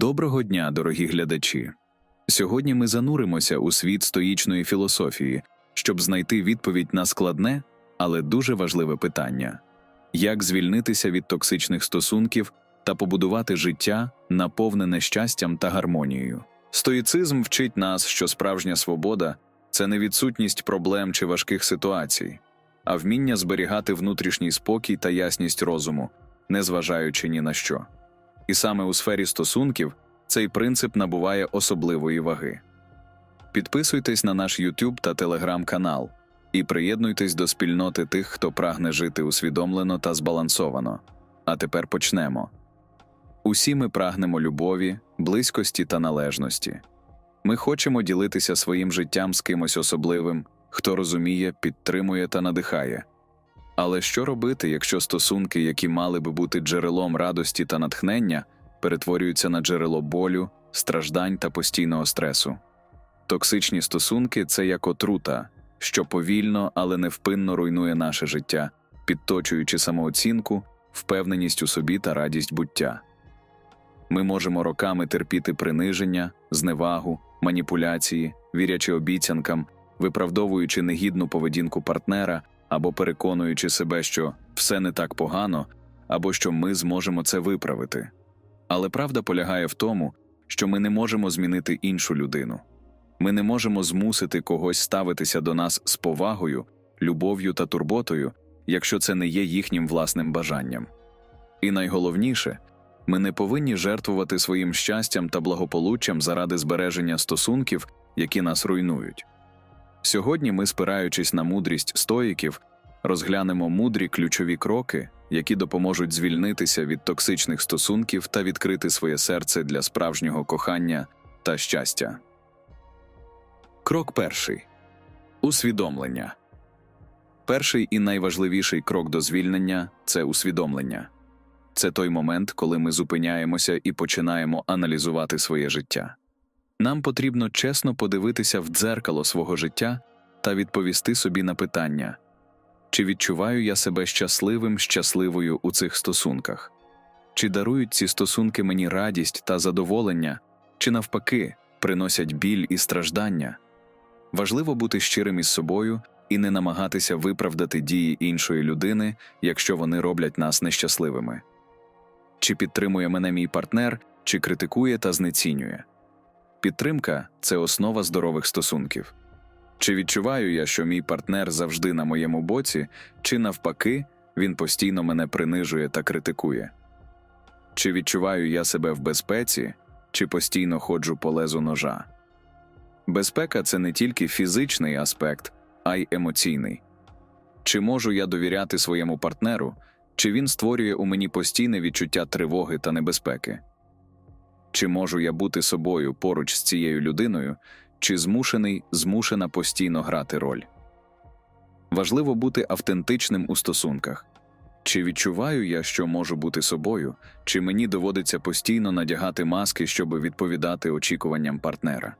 Доброго дня, дорогі глядачі. Сьогодні ми зануримося у світ стоїчної філософії, щоб знайти відповідь на складне, але дуже важливе питання: як звільнитися від токсичних стосунків та побудувати життя, наповнене щастям та гармонією. Стоїцизм вчить нас, що справжня свобода це не відсутність проблем чи важких ситуацій, а вміння зберігати внутрішній спокій та ясність розуму, незважаючи ні на що. І саме у сфері стосунків цей принцип набуває особливої ваги. Підписуйтесь на наш YouTube та Telegram канал і приєднуйтесь до спільноти тих, хто прагне жити усвідомлено та збалансовано. А тепер почнемо. Усі ми прагнемо любові, близькості та належності. Ми хочемо ділитися своїм життям з кимось особливим, хто розуміє, підтримує та надихає. Але що робити, якщо стосунки, які мали би бути джерелом радості та натхнення, перетворюються на джерело болю, страждань та постійного стресу? Токсичні стосунки це як отрута, що повільно, але невпинно руйнує наше життя, підточуючи самооцінку, впевненість у собі та радість буття. Ми можемо роками терпіти приниження, зневагу, маніпуляції, вірячи обіцянкам, виправдовуючи негідну поведінку партнера або переконуючи себе, що все не так погано, або що ми зможемо це виправити. Але правда полягає в тому, що ми не можемо змінити іншу людину. Ми не можемо змусити когось ставитися до нас з повагою, любов'ю та турботою, якщо це не є їхнім власним бажанням. І найголовніше, ми не повинні жертвувати своїм щастям та благополуччям заради збереження стосунків, які нас руйнують. Сьогодні ми, спираючись на мудрість стоїків, розглянемо мудрі ключові кроки, які допоможуть звільнитися від токсичних стосунків та відкрити своє серце для справжнього кохання та щастя. Крок перший усвідомлення. Перший і найважливіший крок до звільнення це усвідомлення. Це той момент, коли ми зупиняємося і починаємо аналізувати своє життя. Нам потрібно чесно подивитися в дзеркало свого життя та відповісти собі на питання, чи відчуваю я себе щасливим, щасливою у цих стосунках, чи дарують ці стосунки мені радість та задоволення, чи навпаки приносять біль і страждання. Важливо бути щирим із собою і не намагатися виправдати дії іншої людини, якщо вони роблять нас нещасливими. Чи підтримує мене мій партнер, чи критикує та знецінює. Підтримка це основа здорових стосунків. Чи відчуваю я, що мій партнер завжди на моєму боці, чи навпаки, він постійно мене принижує та критикує? Чи відчуваю я себе в безпеці, чи постійно ходжу по лезу ножа? Безпека це не тільки фізичний аспект, а й емоційний. Чи можу я довіряти своєму партнеру, чи він створює у мені постійне відчуття тривоги та небезпеки? Чи можу я бути собою поруч з цією людиною, чи змушений, змушена постійно грати роль? Важливо бути автентичним у стосунках. Чи відчуваю я, що можу бути собою, чи мені доводиться постійно надягати маски, щоб відповідати очікуванням партнера?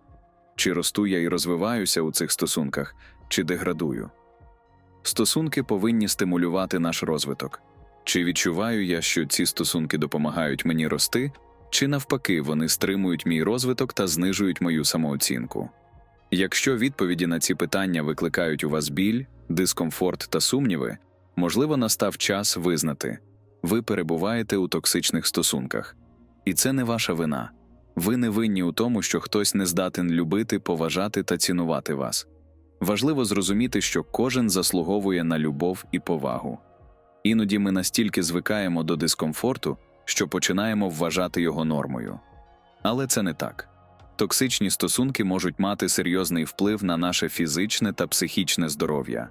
Чи росту я і розвиваюся у цих стосунках, чи деградую? Стосунки повинні стимулювати наш розвиток. Чи відчуваю я, що ці стосунки допомагають мені рости, чи навпаки вони стримують мій розвиток та знижують мою самооцінку? Якщо відповіді на ці питання викликають у вас біль, дискомфорт та сумніви, можливо, настав час визнати ви перебуваєте у токсичних стосунках, і це не ваша вина. Ви не винні у тому, що хтось не здатен любити, поважати та цінувати вас. Важливо зрозуміти, що кожен заслуговує на любов і повагу. Іноді ми настільки звикаємо до дискомфорту, що починаємо вважати його нормою. Але це не так. Токсичні стосунки можуть мати серйозний вплив на наше фізичне та психічне здоров'я.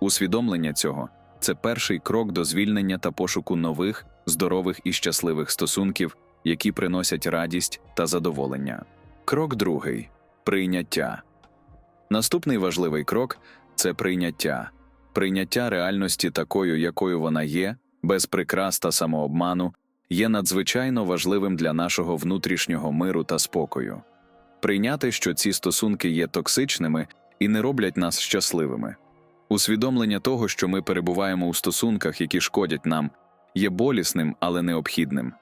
Усвідомлення цього це перший крок до звільнення та пошуку нових, здорових і щасливих стосунків, які приносять радість та задоволення. Крок другий прийняття. Наступний важливий крок це прийняття, прийняття реальності такою, якою вона є, без прикрас та самообману, є надзвичайно важливим для нашого внутрішнього миру та спокою. Прийняти, що ці стосунки є токсичними і не роблять нас щасливими. Усвідомлення того, що ми перебуваємо у стосунках, які шкодять нам, є болісним, але необхідним.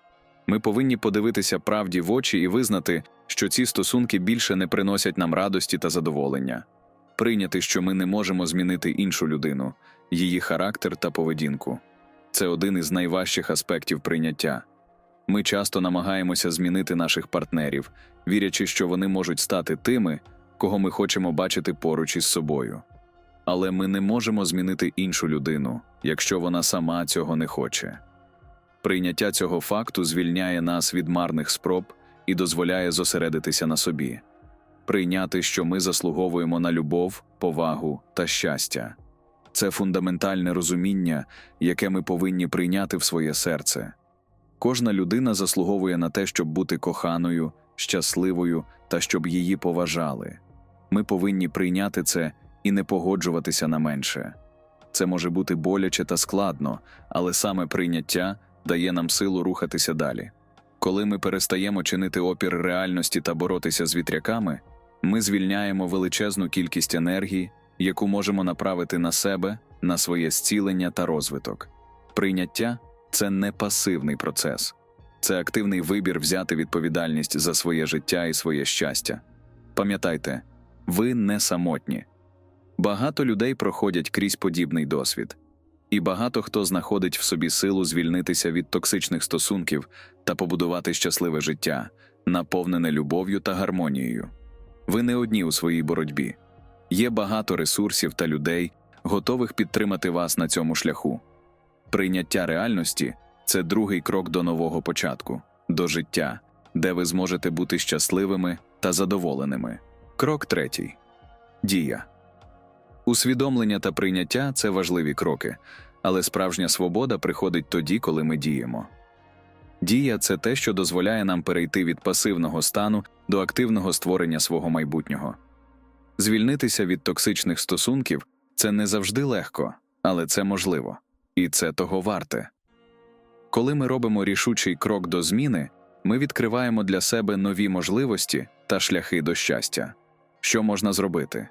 Ми повинні подивитися правді в очі і визнати, що ці стосунки більше не приносять нам радості та задоволення. Прийняти, що ми не можемо змінити іншу людину, її характер та поведінку. Це один із найважчих аспектів прийняття. Ми часто намагаємося змінити наших партнерів, вірячи, що вони можуть стати тими, кого ми хочемо бачити поруч із собою. Але ми не можемо змінити іншу людину, якщо вона сама цього не хоче. Прийняття цього факту звільняє нас від марних спроб і дозволяє зосередитися на собі, прийняти, що ми заслуговуємо на любов, повагу та щастя. Це фундаментальне розуміння, яке ми повинні прийняти в своє серце. Кожна людина заслуговує на те, щоб бути коханою, щасливою та щоб її поважали. Ми повинні прийняти це і не погоджуватися на менше. Це може бути боляче та складно, але саме прийняття дає нам силу рухатися далі. Коли ми перестаємо чинити опір реальності та боротися з вітряками, ми звільняємо величезну кількість енергії, яку можемо направити на себе, на своє зцілення та розвиток. Прийняття це не пасивний процес, це активний вибір взяти відповідальність за своє життя і своє щастя. Пам'ятайте, ви не самотні. Багато людей проходять крізь подібний досвід, і багато хто знаходить в собі силу звільнитися від токсичних стосунків та побудувати щасливе життя, наповнене любов'ю та гармонією. Ви не одні у своїй боротьбі. Є багато ресурсів та людей, готових підтримати вас на цьому шляху. Прийняття реальності це другий крок до нового початку, до життя, де ви зможете бути щасливими та задоволеними. Крок третій дія. Усвідомлення та прийняття це важливі кроки, але справжня свобода приходить тоді, коли ми діємо. Дія це те, що дозволяє нам перейти від пасивного стану до активного створення свого майбутнього. Звільнитися від токсичних стосунків це не завжди легко, але це можливо, і це того варте. Коли ми робимо рішучий крок до зміни, ми відкриваємо для себе нові можливості та шляхи до щастя. Що можна зробити?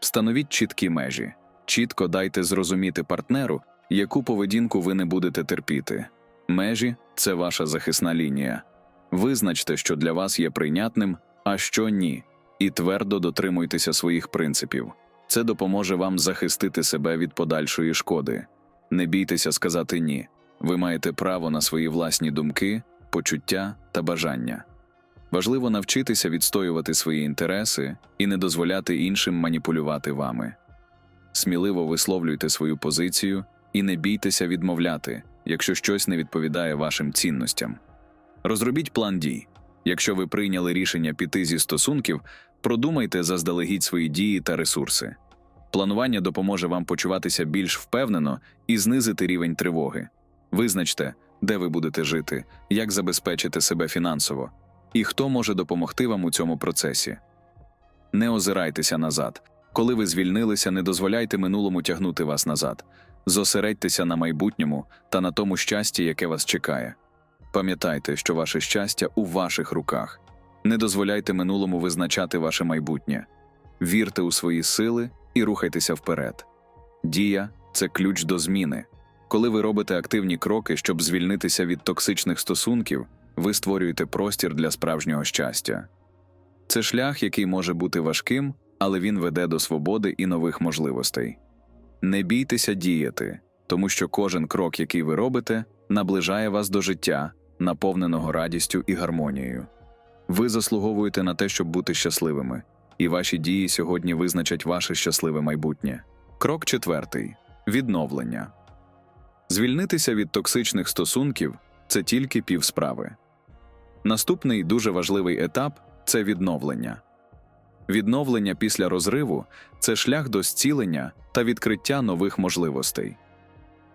Встановіть чіткі межі, чітко дайте зрозуміти партнеру, яку поведінку ви не будете терпіти. Межі це ваша захисна лінія. Визначте, що для вас є прийнятним, а що ні, і твердо дотримуйтеся своїх принципів. Це допоможе вам захистити себе від подальшої шкоди. Не бійтеся сказати ні. Ви маєте право на свої власні думки, почуття та бажання. Важливо навчитися відстоювати свої інтереси і не дозволяти іншим маніпулювати вами. Сміливо висловлюйте свою позицію і не бійтеся відмовляти, якщо щось не відповідає вашим цінностям. Розробіть план дій. Якщо ви прийняли рішення піти зі стосунків, продумайте заздалегідь свої дії та ресурси. Планування допоможе вам почуватися більш впевнено і знизити рівень тривоги. Визначте, де ви будете жити, як забезпечити себе фінансово, і хто може допомогти вам у цьому процесі. Не озирайтеся назад. Коли ви звільнилися, не дозволяйте минулому тягнути вас назад. Зосередьтеся на майбутньому та на тому щасті, яке вас чекає. Пам'ятайте, що ваше щастя у ваших руках. Не дозволяйте минулому визначати ваше майбутнє. Вірте у свої сили і рухайтеся вперед. Дія це ключ до зміни. Коли ви робите активні кроки, щоб звільнитися від токсичних стосунків, ви створюєте простір для справжнього щастя. Це шлях, який може бути важким, але він веде до свободи і нових можливостей. Не бійтеся діяти, тому що кожен крок, який ви робите, наближає вас до життя, наповненого радістю і гармонією. Ви заслуговуєте на те, щоб бути щасливими, і ваші дії сьогодні визначать ваше щасливе майбутнє. Крок четвертий відновлення. Звільнитися від токсичних стосунків це тільки півсправи. Наступний дуже важливий етап це відновлення. Відновлення після розриву це шлях до зцілення та відкриття нових можливостей.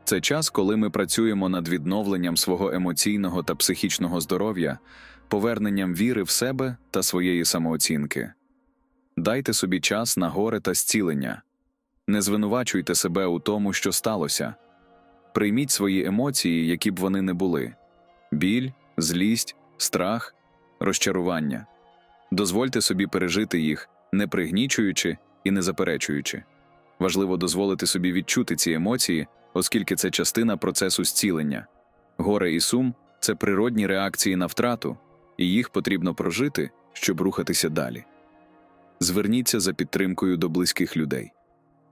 Це час, коли ми працюємо над відновленням свого емоційного та психічного здоров'я, поверненням віри в себе та своєї самооцінки. Дайте собі час на горе та зцілення. Не звинувачуйте себе у тому, що сталося. Прийміть свої емоції, які б вони не були: біль, злість, страх, розчарування. Дозвольте собі пережити їх, не пригнічуючи і не заперечуючи. Важливо дозволити собі відчути ці емоції, оскільки це частина процесу зцілення. Горе і сум це природні реакції на втрату, і їх потрібно прожити, щоб рухатися далі. Зверніться за підтримкою до близьких людей.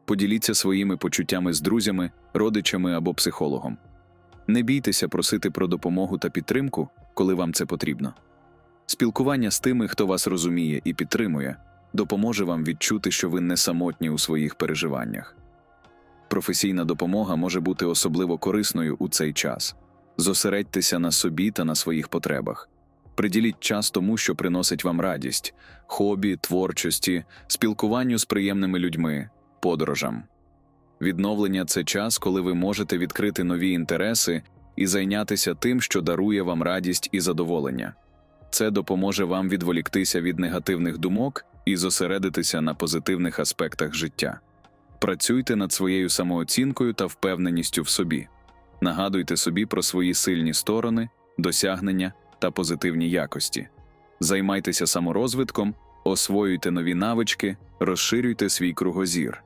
Поділіться своїми почуттями з друзями, родичами або психологом. Не бійтеся просити про допомогу та підтримку, коли вам це потрібно. Спілкування з тими, хто вас розуміє і підтримує, допоможе вам відчути, що ви не самотні у своїх переживаннях. Професійна допомога може бути особливо корисною у цей час. Зосередьтеся на собі та на своїх потребах. Приділіть час тому, що приносить вам радість, хобі, творчості, спілкуванню з приємними людьми, подорожам. Відновлення це час, коли ви можете відкрити нові інтереси і зайнятися тим, що дарує вам радість і задоволення. Це допоможе вам відволіктися від негативних думок і зосередитися на позитивних аспектах життя. Працюйте над своєю самооцінкою та впевненістю в собі. Нагадуйте собі про свої сильні сторони, досягнення та позитивні якості. Займайтеся саморозвитком, освоюйте нові навички, розширюйте свій кругозір.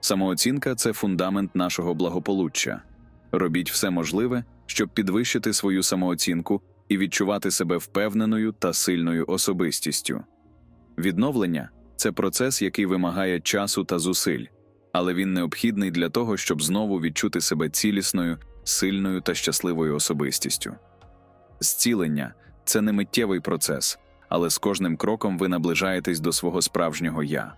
Самооцінка це фундамент нашого благополуччя. Робіть все можливе, щоб підвищити свою самооцінку і відчувати себе впевненою та сильною особистістю. Відновлення це процес, який вимагає часу та зусиль, але він необхідний для того, щоб знову відчути себе цілісною, сильною та щасливою особистістю. Зцілення це не миттєвий процес, але з кожним кроком ви наближаєтесь до свого справжнього я.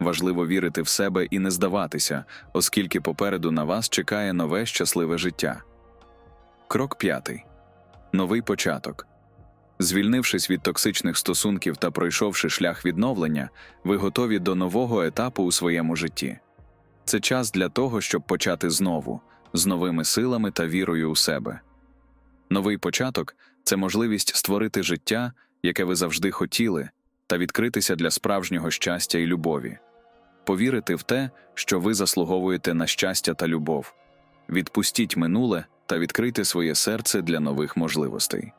Важливо вірити в себе і не здаватися, оскільки попереду на вас чекає нове щасливе життя. Крок п'ятий новий початок. Звільнившись від токсичних стосунків та пройшовши шлях відновлення, ви готові до нового етапу у своєму житті. Це час для того, щоб почати знову, з новими силами та вірою у себе. Новий початок це можливість створити життя, яке ви завжди хотіли, та відкритися для справжнього щастя і любові. Повірити в те, що ви заслуговуєте на щастя та любов. Відпустіть минуле та відкрийте своє серце для нових можливостей.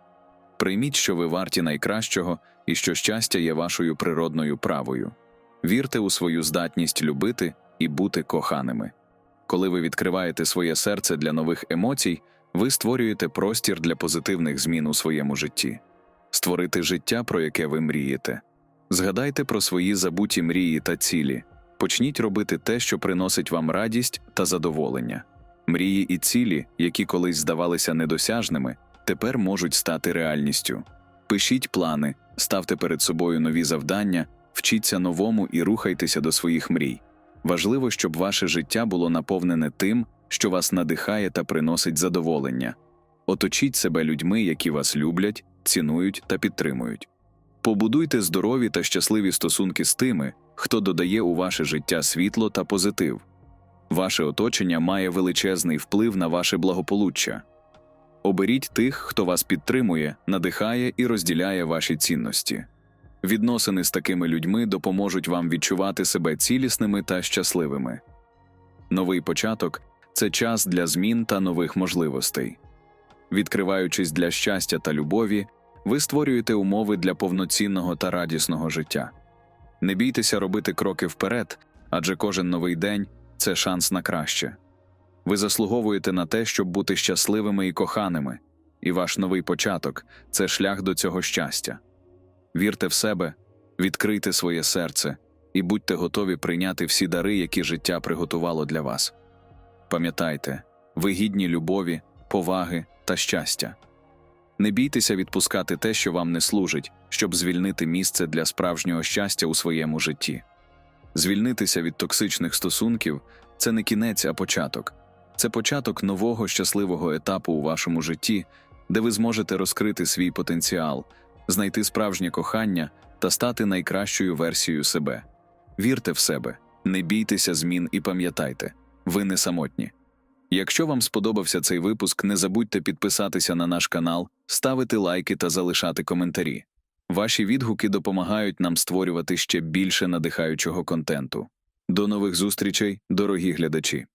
Прийміть, що ви варті найкращого і що щастя є вашою природною правою. Вірте у свою здатність любити і бути коханими. Коли ви відкриваєте своє серце для нових емоцій, ви створюєте простір для позитивних змін у своєму житті, створити життя, про яке ви мрієте. Згадайте про свої забуті мрії та цілі. Почніть робити те, що приносить вам радість та задоволення. Мрії і цілі, які колись здавалися недосяжними, тепер можуть стати реальністю. Пишіть плани, ставте перед собою нові завдання, вчіться новому і рухайтеся до своїх мрій. Важливо, щоб ваше життя було наповнене тим, що вас надихає та приносить задоволення. Оточіть себе людьми, які вас люблять, цінують та підтримують. Побудуйте здорові та щасливі стосунки з тими, хто додає у ваше життя світло та позитив. Ваше оточення має величезний вплив на ваше благополуччя. Оберіть тих, хто вас підтримує, надихає і розділяє ваші цінності. Відносини з такими людьми допоможуть вам відчувати себе цілісними та щасливими. Новий початок це час для змін та нових можливостей. Відкриваючись для щастя та любові, ви створюєте умови для повноцінного та радісного життя. Не бійтеся робити кроки вперед, адже кожен новий день це шанс на краще. Ви заслуговуєте на те, щоб бути щасливими і коханими, і ваш новий початок це шлях до цього щастя. Вірте в себе, відкрийте своє серце і будьте готові прийняти всі дари, які життя приготувало для вас. Пам'ятайте, ви гідні любові, поваги та щастя. Не бійтеся відпускати те, що вам не служить, щоб звільнити місце для справжнього щастя у своєму житті. Звільнитися від токсичних стосунків це не кінець, а початок. Це початок нового щасливого етапу у вашому житті, де ви зможете розкрити свій потенціал, знайти справжнє кохання та стати найкращою версією себе. Вірте в себе, не бійтеся змін і пам'ятайте, ви не самотні. Якщо вам сподобався цей випуск, не забудьте підписатися на наш канал, ставити лайки та залишати коментарі. Ваші відгуки допомагають нам створювати ще більше надихаючого контенту. До нових зустрічей, дорогі глядачі!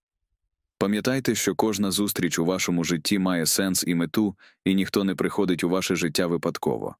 Пам'ятайте, що кожна зустріч у вашому житті має сенс і мету, і ніхто не приходить у ваше життя випадково.